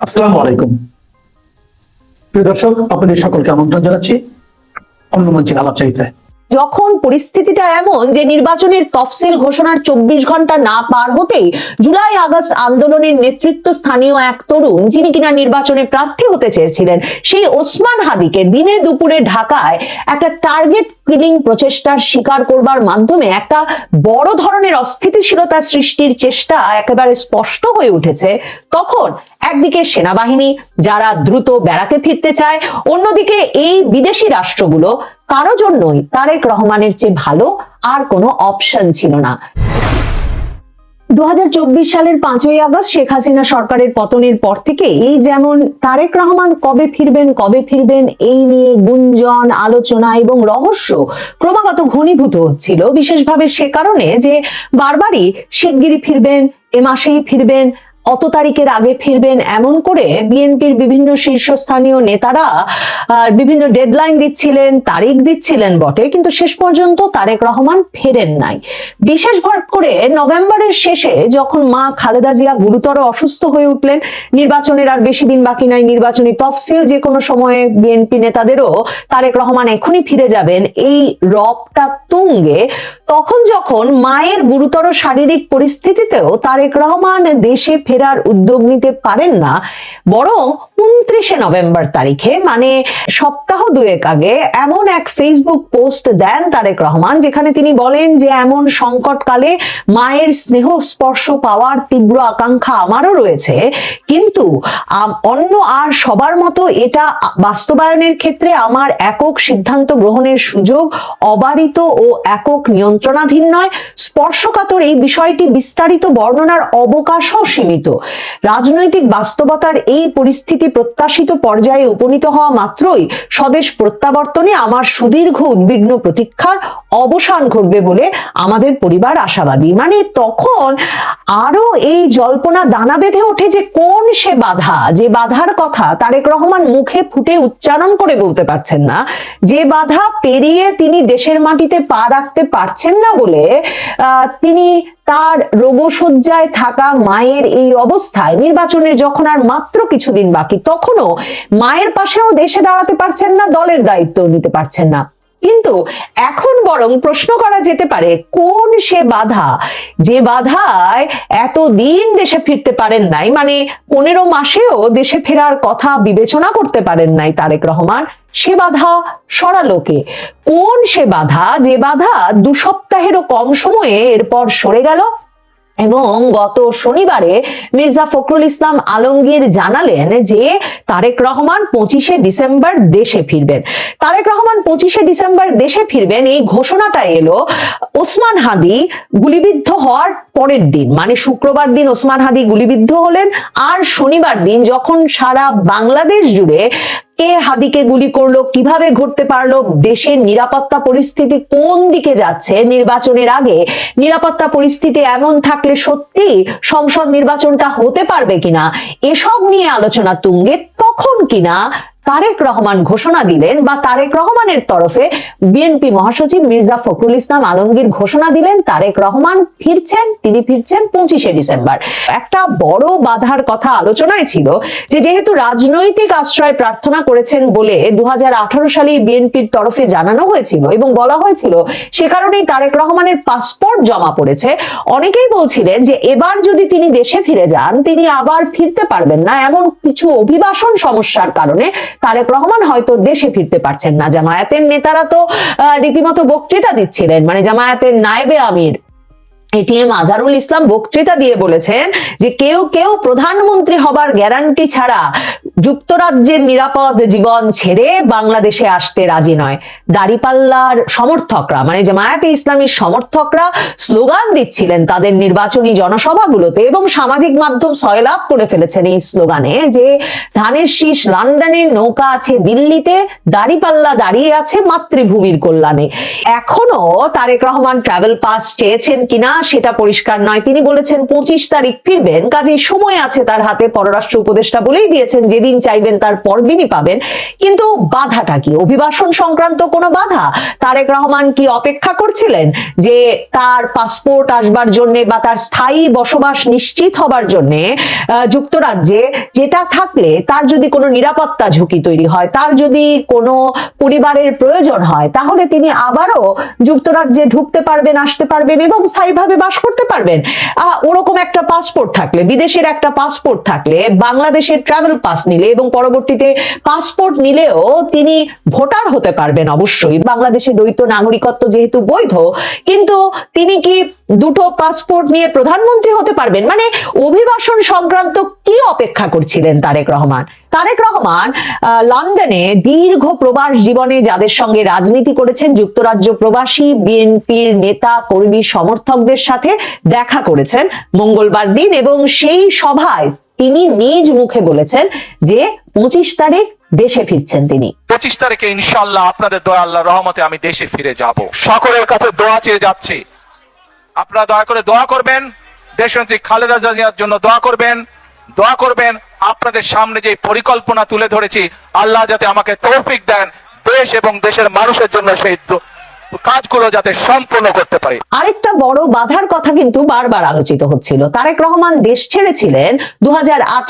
আসসালামু আলাইকুম। প্রিয় দর্শক, আপনাদের সকলকে আমন্ত্রণ জানাচ্ছি অন্য মঞ্চের আলাপচারিতায়। যখন পরিস্থিতিটা এমন যে নির্বাচনের তফসিল ঘোষণার চব্বিশ ঘণ্টা না পার হতেই জুলাই আগস্ট আন্দোলনের নেতৃত্ব স্থানীয় এক তরুণ, যিনি কিনা নির্বাচনে প্রার্থী হতে চেয়েছিলেন, সেই ওসমান হাদিকে দিনে দুপুরে ঢাকায় একটা টার্গেট কিলিং প্রচেষ্টার শিকার করবার মাধ্যমে একটা বড় ধরনের অস্থিতিশীলতা সৃষ্টির চেষ্টা একেবারে স্পষ্ট হয়ে উঠেছে। তখন একদিকে সেনাবাহিনী, যারা দ্রুত বেড়াতে ফিরতে চায়, অন্যদিকে এই বিদেশি রাষ্ট্রগুলো কারও জন্যই তারেক রহমানের চেয়ে ভালো আর কোনো অপশন ছিল না। দু সালের পাঁচই আগস্ট শেখ হাসিনা সরকারের পতনের পর থেকে এই যেমন তারেক রহমান কবে ফিরবেন কবে ফিরবেন, এই নিয়ে গুঞ্জন, আলোচনা এবং রহস্য ক্রমাগত ঘনীভূত হচ্ছিল। বিশেষভাবে সে কারণে যে বারবারই শিগগিরই ফিরবেন, এ মাসেই ফিরবেন অত তারিখের আগে ফিরবেন এমন করে বিএনপির বিভিন্ন শীর্ষস্থানীয় নেতারা বিভিন্ন ডেডলাইন দিচ্ছিলেন, তারিখ দিচ্ছিলেন বটে, কিন্তু শেষ পর্যন্ত তারেক রহমান ফেরেন নাই। বিশেষ ভর করে নভেম্বরের শেষে যখন মা খালেদা জিয়া গুরুতর অসুস্থ হয়ে উঠলেন, নির্বাচনের আর বেশি দিন বাকি নাই, নির্বাচনী তফসিল যে কোনো সময়ে বিএনপি নেতাদেরও তারেক রহমান এখনই ফিরে যাবেন, এই রবটা তুঙ্গে তখন যখন মায়ের গুরুতর শারীরিক পরিস্থিতিতেও তারেক রহমান দেশে ফেরার উদ্যোগ নিতে পারেন না, বরং উনত্রিশে নভেম্বর তারিখে মানে সপ্তাহ দুয়েক আগে, এমন এক ফেসবুক পোস্ট দেন তারেক রহমান, যেখানে তিনি বলেন যে এমন সংকটকালে মায়ের স্নেহ স্পর্শ পাওয়ার তীব্র আকাঙ্ক্ষা আমারও রয়েছে, কিন্তু অন্য আর সবার মতো এটা বাস্তবায়নের ক্ষেত্রে আমার একক সিদ্ধান্ত গ্রহণের সুযোগ অবারিত ও একক নিয়ন্ত্রণাধীন নয়, স্পর্শকাতর এই বিষয়টি বিস্তারিত বর্ণনার অবকাশও সীমিত। রাজনৈতিক বাস্তবতার এই পরিস্থিতি প্রত্যাশিত পর্যায়ে উপনীত হওয়া মাত্রই স্বদেশ প্রত্যাবর্তনে আমার সুদীর্ঘ উদ্বিগ্ন প্রতীক্ষার অবসান ঘটবে বলে আমাদের পরিবার আশাবাদী। মানে তখন আরও এই জল্পনা দানা বেঁধে ওঠে যে কোন সে বাধা, যে বাধার কথা তারেক রহমান মুখে ফুটে উচ্চারণ করে বলতে পারছেন না। যে বাধা পেরিয়ে তিনি দেশের মাটিতে পা রাখতে পারছেন না বলে তিনি তার রোগশয্যায় থাকা মায়ের এই অবস্থায় নির্বাচনের যখন আর মাত্র কিছুদিন বাকি, তখনও মায়ের পাশেও দেশে দাঁড়াতে পারছেন না, দলের দায়িত্ব নিতে পারছেন না। কিন্তু এখন বরং প্রশ্ন করা যেতে পারে, কোন সে বাধা? যে বাধায় এতদিন দেশে ফিরতে পারেন নাই মানে পনেরো মাসেও দেশে ফেরার কথা বিবেচনা করতে পারেন নাই তারেক রহমান, সে বাধা সরালোকে কোন সে বাধা? যে বাধা দু সপ্তাহেরও কম সময়ে এরপর সরে গেল এবং গত শনিবারে মির্জা ফখরুল ইসলাম আলমগীর জানালেন যে তারেক রহমান পঁচিশে ডিসেম্বর দেশে ফিরবেন। তারেক রহমান পঁচিশে ডিসেম্বর দেশে ফিরবেন এই ঘোষণাটা এলো ওসমান হাদি গুলিবিদ্ধ হওয়ার পরের দিন। মানে শুক্রবার দিন ওসমান হাদি গুলিবিদ্ধ হলেন আর শনিবার দিন যখন সারা বাংলাদেশ জুড়ে কে হাদিকে গুলি করল, কীভাবে ঘটতে পারল, দেশের নিরাপত্তা পরিস্থিতি কোন দিকে যাচ্ছে, নির্বাচনের আগে নিরাপত্তা পরিস্থিতি এমন থাকলে সত্যি সংসদ নির্বাচনটা হতে পারবে কিনা, এসব নিয়ে আলোচনা তুঙ্গে তখন কিনা তারেক রহমান ঘোষণা দিলেন বা তারেক রহমানের তরফে বিএনপি মহাসচিব মির্জা ফখরুল ইসলাম আলমগীর ঘোষণা দিলেন, তারেক রহমান ফিরছেন, তিনি ফিরছেন পঁচিশে ডিসেম্বর। একটা বড় বাধার কথা আলোচনায় ছিল যে যেহেতু রাজনৈতিক আশ্রয় প্রার্থনা করেছেন বলে দু সালে বিএনপির তরফে জানানো হয়েছিল এবং বলা হয়েছিল, সে কারণেই তারেক রহমানের পাসপোর্ট জমা পড়েছে। অনেকেই বলছিলেন যে এবার যদি তিনি দেশে ফিরে যান, তিনি আবার ফিরতে পারবেন না। এমন কিছু অভিবাসন সমস্যার কারণে তারেক রহমান হয়তো দেশে ফিরতে পারছেন না। জামায়াতের নেতারা তো রীতিমতো বক্তৃতা দিচ্ছিলেন। মানে জামায়াতের নায়েবে আমির এটিএম আজহারুল ইসলাম বক্তৃতা দিয়ে বলেছেন যে কেউ কেউ প্রধানমন্ত্রী হবার গ্যারান্টি ছাড়া যুক্তরাজ্যের নিরাপদ জীবন ছেড়ে বাংলাদেশে আসতে রাজি নয়। দাড়িপাল্লার সমর্থকরা মানে জামায়াতে ইসলামীর সমর্থকরা স্লোগান দিচ্ছিলেন তাদের নির্বাচনী জনসভাগুলোতে এবং সামাজিক মাধ্যম সয়লাভ করে ফেলেছেন এই স্লোগানে যে ধানের শীষ লন্ডনের নৌকা আছে দিল্লিতে, দাড়িপাল্লা দাঁড়িয়ে আছে মাতৃভূমির কল্যাণে। এখনও তারেক রহমান ট্রাভেল পাস চেয়েছেন কিনা সেটা পরিষ্কার নয়। তিনি বলেছেন, পঁচিশ তারিখ ফিরবেন, কাজেই সময় আছে তার হাতে। পররাষ্ট্র উপদেষ্টা বলেই দিয়েছেন, যেদিন চাইবেন তার পরদিনই পাবেন। কিন্তু বাধাটা কি? অভিবাসন সংক্রান্ত কোনো বাধা? তারেক রহমান কি অপেক্ষা করছিলেন যে তার পাসপোর্ট আসবার জন্য বা তার স্থায়ী বসবাস নিশ্চিত হবার জন্য যুক্তরাজ্যে যেটা থাকলে তার যদি কোনো নিরাপত্তা ঝুঁকি তৈরি হয়, তার যদি কোনো পরিবারের প্রয়োজন হয়, তাহলে তিনি আবারও যুক্তরাজ্যে ঢুকতে পারবেন, আসতে পারবেন এবং স্থায়ীভাবে বাস করতে পারবেন? ওরকম একটা পাসপোর্ট থাকলে, বিদেশের একটা পাসপোর্ট থাকলে, বাংলাদেশের ট্রাভেল পাস নিলে এবং পরবর্তীতে পাসপোর্ট নিলেও তিনি ভোটার হতে পারবেন অবশ্যই। বাংলাদেশে দ্বৈত নাগরিকত্ব যেহেতু বৈধ, কিন্তু তিনি কি দুটো পাসপোর্ট নিয়ে প্রধানমন্ত্রী হতে পারবেন। মানে অভিবাসন সংক্রান্ত কি অপেক্ষা করছিলেন তারেক রহমান? তারেক রহমান লন্ডনে দীর্ঘ প্রবাস জীবনে যাদের সঙ্গে রাজনীতি করেছেন, যুক্তরাজ্য প্রবাসী, বিএনপির নেতা, কর্মী, সমর্থকদের সাথে দেখা করেছেন মঙ্গলবার দিন এবং সেই সভায় তিনি নিজ মুখে বলেছেন যে পঁচিশ তারিখ দেশে ফিরছেন তিনি। পঁচিশ তারিখে ইনশাল্লাহ আপনাদের দয়া আল্লাহ রহমতে আমি দেশে ফিরে যাব। সকলের কাছে দোয়া চেয়ে যাচ্ছি। আপনারা দয়া করে দোয়া করবেন। দেশমন্ত্রী খালেদা জিয়ার জন্য দোয়া করবেন। দোয়া করবেন, আপনাদের সামনে যে পরিকল্পনা তুলে ধরেছি, আল্লাহ যাতে আমাকে তৌফিক দেন, দেশ এবং দেশের মানুষের জন্য সেই কাজগুলো যাতে সম্পূর্ণ করতে পারি। আরেকটা বড় বাধার কথা কিন্তু বারবার আলোচিত হচ্ছিল। তারেক রহমান দেশ ছেড়েছিলেন দু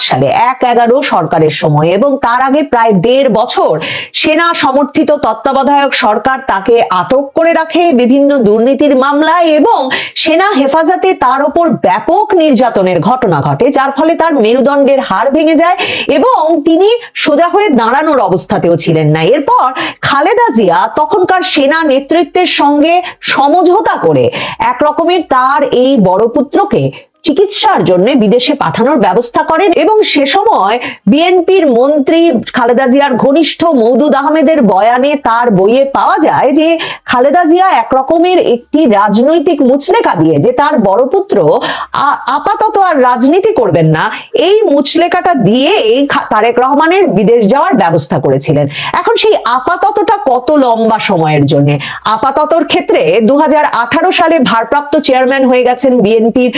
সালে, এক এগারো সরকারের সময় এবং তার আগে প্রায় দেড় বছর সেনা সমর্থিত তত্ত্বাবধায়ক সরকার তাকে আটক করে রাখে বিভিন্ন দুর্নীতির মামলায় এবং সেনা হেফাজতে তার ওপর ব্যাপক নির্যাতনের ঘটনা ঘটে, যার ফলে তার মেরুদণ্ডের হার ভেঙে যায় এবং তিনি সোজা হয়ে দাঁড়ানোর অবস্থাতেও ছিলেন না। এরপর খালেদা জিয়া তখনকার সেনা সঙ্গে সমঝোতা করে এক রকমের তার এই বড় পুত্রকে চিকিৎসার জন্য বিদেশে পাঠানোর ব্যবস্থা করেন এবং সে সময় বিএনপির মন্ত্রী খালেদা জিয়ার ঘনিষ্ঠ মৌদুদ আহমেদের বয়ানে তার বইয়ে পাওয়া যায় যে খালেদা জিয়া এক রকমের একটি রাজনৈতিক মুচলেকা দিয়ে যে তার বড় পুত্র আপাতত আর রাজনীতি করবেন না, এই মুচলেকাটা দিয়ে এই তারেক রহমানের বিদেশ যাওয়ার ব্যবস্থা করেছিলেন। এখন সেই আপাততটা কত লম্বা সময়ের জন্য? আপাততর ক্ষেত্রে দু হাজার আঠারো সালে ভারপ্রাপ্ত চেয়ারম্যান হয়ে গেছেন বিএনপির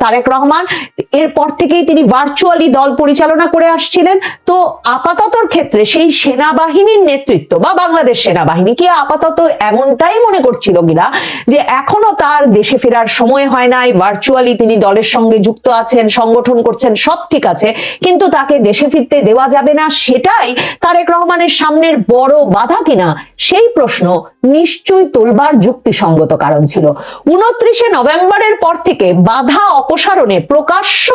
তারেক রহমান। এরপর থেকেই তিনি ভার্চুয়ালি দল পরিচালনা করে আসছিলেন। তো আপাততর ক্ষেত্রে সেই সেনাবাহিনীর নেতৃত্ব বা বাংলাদেশ সেনাবাহিনী কি আপাতত এমনটাই মনে করছিল কিনা? যে এখনও তার দেশে ফেরার সময় হয় নাই ভার্চুয়ালি তিনি দলের সঙ্গে যুক্ত আছেন, সংগঠন করছেন, সব ঠিক আছে। কিন্তু তাকে দেশে ফিরতে দেওয়া যাবে না, সেটাই তারেক রহমানের সামনের বড় বাধা কিনা? সেই প্রশ্ন নিশ্চয়ই তোলবার যুক্তিসঙ্গত কারণ ছিল। উনত্রিশে নভেম্বরের পর থেকে বাধা অপসারণে প্রকাশ্য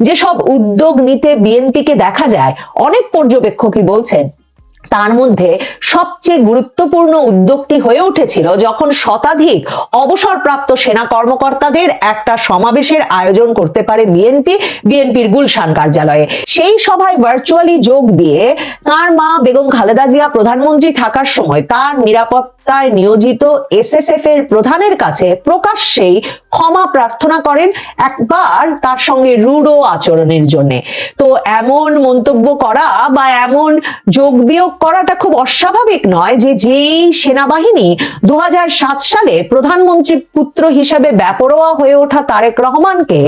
যেসব উদ্যোগ নিতে বিএনপিকে দেখা যায়, অনেক পর্যবেক্ষকই বলছেন, তার মধ্যে সবচেয়ে গুরুত্বপূর্ণ উদ্যোগটি হয়ে উঠেছিল যখন শতাধিক অবসরপ্রাপ্ত সেনা কর্মকর্তাদের একটা সমাবেশের আয়োজন করতে পারে বিএনপি বিএনপির গুলশান কার্যালয়ে। সেই সভায় ভার্চুয়ালি যোগ দিয়ে তার মা বেগম খালেদা জিয়া প্রধানমন্ত্রী থাকার সময় তার নিরাপত্তায় নিয়োজিত এসএসএফ এর প্রধানের কাছে প্রকাশ্যেই ক্ষমা প্রার্থনা করেন একবার তার সঙ্গে রূঢ় আচরণের জন্য। তো এমন মন্তব্য করা বা এমন যোগ বিয়োগ করাটা খুব অস্বাভাবিক নয় যে যেই সেনাবাহিনী দু সালে প্রধানমন্ত্রী পুত্র হিসেবে ব্যাপরোয়া হয়ে ওঠা তারেক রহমানকে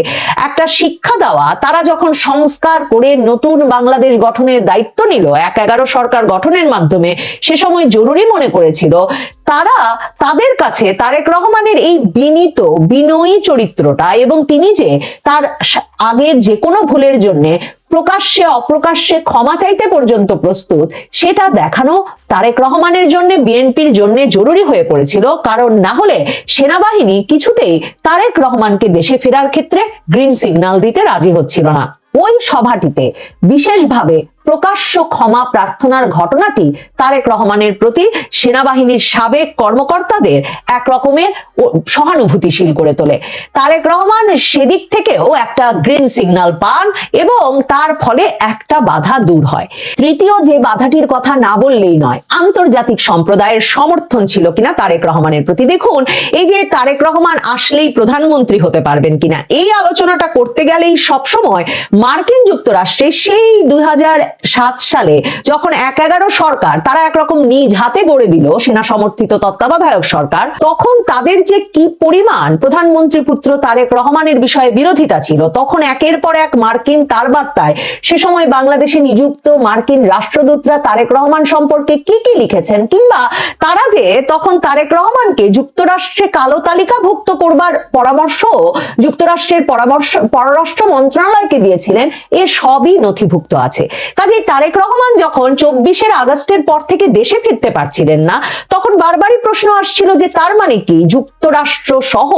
একটা শিক্ষা দেওয়া, তারা যখন সংস্কার করে নতুন বাংলাদেশ গঠনের দায়িত্ব নিল, এক এগারো সরকার গঠনের মাধ্যমে সে সময় জরুরি মনে করেছিল তারা তাদের কাছে তারেক রহমানের এই বিনীত, বিনয়ী চরিত্রটা এবং তিনি যে তার আগের যে কোনো ভুলের জন্য প্রকাশ্যে, অপ্রকাশ্যে ক্ষমা চাইতে পর্যন্ত প্রস্তুত, সেটা দেখানো তারেক রহমানের জন্য, বিএনপির জন্য জরুরি হয়ে পড়েছিল। কারণ না হলে সেনাবাহিনী কিছুতেই তারেক রহমানকে দেশে ফেরার ক্ষেত্রে গ্রিন সিগন্যাল দিতে রাজি হচ্ছিল না। ওই সভাটিতে বিশেষভাবে প্রকাশ্য ক্ষমা প্রার্থনার ঘটনাটি তারেক রহমানের প্রতি সেনাবাহিনীর সাবেক কর্মকর্তাদের এক রকমের সহানুভূতিশীল করে তোলে। তারেক রহমান সেদিক থেকেও একটা গ্রিন সিগন্যাল পান এবং তার ফলে একটা বাধা দূর হয়। তৃতীয় যে বাধাটির কথা না বললেই নয়, আন্তর্জাতিক সম্প্রদায়ের সমর্থন ছিল কিনা তারেক রহমানের প্রতি দেখুন, এই যে তারেক রহমান আসলেই প্রধানমন্ত্রী হতে পারবেন কিনা, এই আলোচনাটা করতে গেলেই সবসময় মার্কিন যুক্তরাষ্ট্রে সেই দুই হাজার সাত সালে যখন এক এগারো সরকার, তারা একরকম নিজ হাতে গড়ে দিল সেনা সমর্থিত তত্ত্বাবধায়ক সরকার, তখন তাদের যে কি পরিমাণ প্রধানমন্ত্রী পুত্র তারেক রহমানের বিষয়ে বিরোধিতা ছিল, তখন একের পর এক মার্কিন তার বার্তায় সে সময় বাংলাদেশে নিযুক্ত মার্কিন রাষ্ট্রদূতরা তারেক রহমান সম্পর্কে কি কি লিখেছেন কিংবা তারা যে তখন তারেক রহমানকে যুক্তরাষ্ট্রে কালো তালিকাভুক্ত করবার পরামর্শ, যুক্তরাষ্ট্রের পরামর্শ, পররাষ্ট্র মন্ত্রণালয়কে দিয়েছিলেন, এ সবই নথিভুক্ত আছে। কাজেই তারেক রহমান যখন চব্বিশের আগস্টের পর থেকে দেশে ফিরতে পারছিলেন না, তখন বারবারই প্রশ্ন আসছিল যে তার মানে কি? যুক্তরাষ্ট্র সহ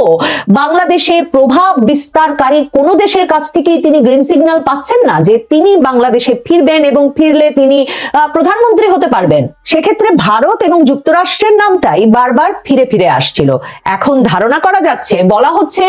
বাংলাদেশে প্রভাব বিস্তারকারী কোনো দেশের কাছ থেকেই তিনি গ্রিন সিগন্যাল পাচ্ছেন না যে তিনি বাংলাদেশে ফিরবেন এবং ফিরলে তিনি প্রধানমন্ত্রী হতে পারবেন। সেক্ষেত্রে ভারত এবং যুক্তরাষ্ট্রের নামটাই বারবার ফিরে ফিরে আসছিল। এখন ধারণা করা যাচ্ছে, বলা হচ্ছে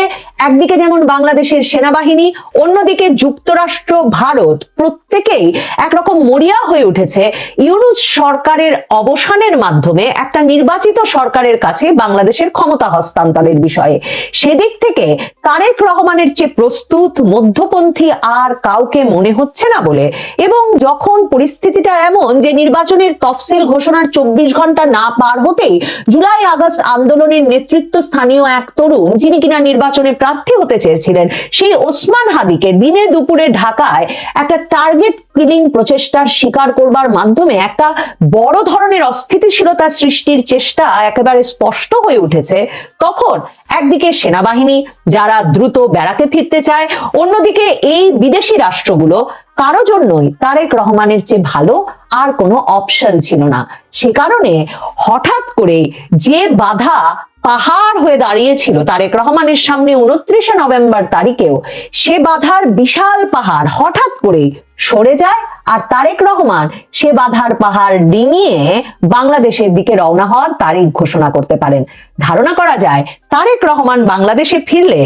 একদিকে যেমন বাংলাদেশের সেনাবাহিনী, অন্যদিকে যুক্তরাষ্ট্র, ভারত প্রত্যেকেই একরকম মরিয়া হয়ে উঠেছে ইউনুস সরকারের অবসানের মাধ্যমে একটা নির্বাচিত সরকারের কাছে বাংলাদেশের ক্ষমতা হস্তান্তরের বিষয়ে। সেদিক থেকে তারেক রহমানের চেয়ে প্রস্তুত মধ্যপন্থী আর কাউকে মনে হচ্ছে না বলে এবং যখন পরিস্থিতিটা এমন যে নির্বাচনের তফসিল ঘোষণার চব্বিশ ঘণ্টা না পার হতেই জুলাই আগস্ট আন্দোলনের নেতৃত্ব স্থানীয় এক তরুণ যিনি কিনা নির্বাচনে প্রার্থী হতে চেয়েছিলেন, সেই ওসমান হাদিকে দিনে দুপুরে ঢাকায় একটা টার্গেট কিলিং প্রচেষ্টার শিকার করবার মাধ্যমে একটা বড় ধরনের অস্থিতিশীলতা সৃষ্টির চেষ্টা একেবারে স্পষ্ট হয়ে উঠেছে। তখন একদিকে সেনাবাহিনী, যারা দ্রুত বেড়াতে ফিরতে চায়, অন্যদিকে এই বিদেশি রাষ্ট্রগুলো কারও জন্যই তারেক রহমানের চেয়ে ভালো আর কোনো অপশন ছিল না। সে কারণে হঠাৎ করে যে বাধা পাহাড় হয়ে দাঁড়িয়েছিল তারেক রহমানের সামনে উনত্রিশে নভেম্বর তারিখেও, সে বাধার বিশাল পাহাড় হঠাৎ করে সরে যায় আর তারেক রহমান সে বাধার পাহাড় ডিঙিয়ে বাংলাদেশের দিকে রওনা হওয়ার তারিখ ঘোষণা করতে পারেন। ধারণা করা যায়, তারেক রহমান বাংলাদেশে ফিরলে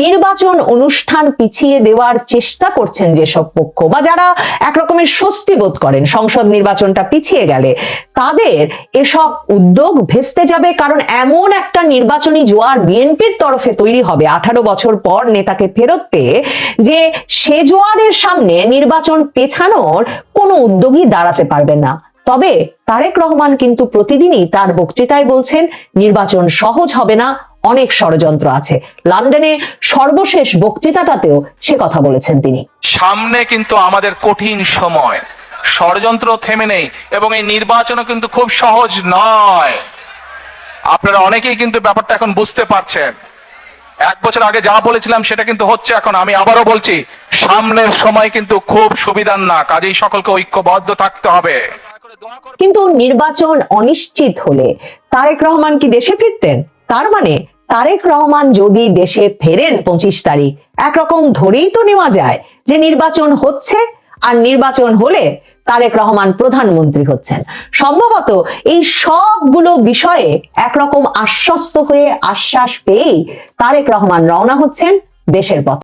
নির্বাচন অনুষ্ঠান পিছিয়ে দেওয়ার চেষ্টা করছেন যেসব পক্ষ বা যারা একরকমের স্বস্তি বোধ করেন সংসদ নির্বাচনটা পিছিয়ে গেলে, তাদের এসব উদ্যোগ ভেস্তে যাবে কারণ এমন একটা নির্বাচনী জোয়ার বিএনপির তরফে তৈরি হবে। আঠারো বছর পর নেতাকে ফেরত পেয়ে যে সে জোয়ারের সামনে নির্বাচন পেছানোর কোনো উদ্যোগই দাঁড়াতে পারবে না। তবে তারেক রহমান কিন্তু প্রতিদিনই তার বক্তৃতায় বলছেন, নির্বাচন সহজ হবে না, অনেক ষড়যন্ত্র আছে। লন্ডনে সর্বশেষ বক্তৃতাটাতেও সে কথা বলেছেন তিনি। সামনে কিন্তু আমাদের কঠিন সময়। ষড়যন্ত্র থেমে নেই এবং এই নির্বাচনও কিন্তু খুব সহজ নয়। আপনারা অনেকেই কিন্তু ব্যাপারটা এখন বুঝতে পারছেন। এক বছর আগে যা বলেছিলাম সেটা কিন্তু হচ্ছে এখন। আমি আবারও বলছি, সামনের সময় কিন্তু খুব সুবিধার না কাজেই সকলকে ঐক্যবদ্ধ থাকতে হবে। কিন্তু নির্বাচন অনিশ্চিত হলে তারেক রহমান কি দেশে ফিরতেন? তার মানে তারেক রহমান যদি দেশে ফেরেন পঁচিশ তারিখ, একরকম ধরেই তো নেওয়া যায় যে নির্বাচন হচ্ছে আর নির্বাচন হলে তারেক রহমান প্রধানমন্ত্রী হচ্ছেন। সম্ভবত এই সবগুলো বিষয়ে একরকম আশ্বস্ত হয়ে আশ্বাস পেয়েই তারেক রহমান রওনা হচ্ছেন দেশের পথে।